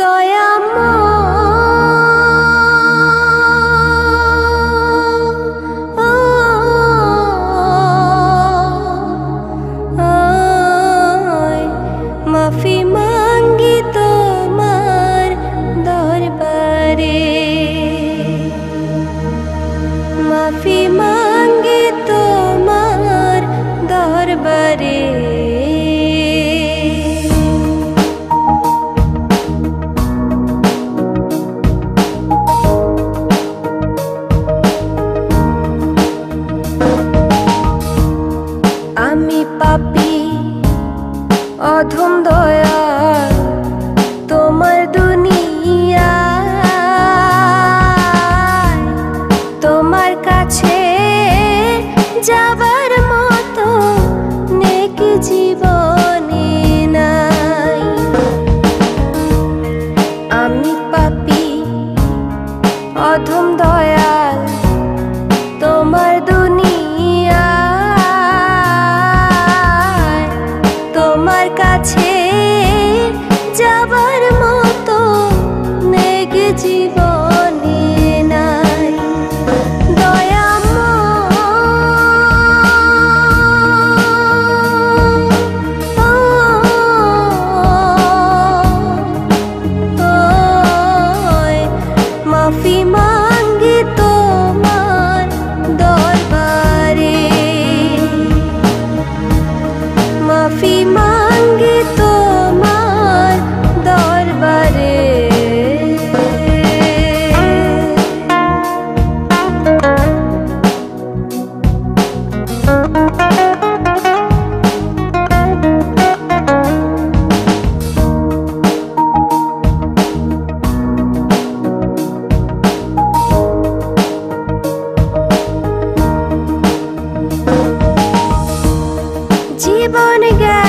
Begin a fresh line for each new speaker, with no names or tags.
দয়া মা প্রথম দয়াল তোমার দুনিয়া তোমার কাছে born again.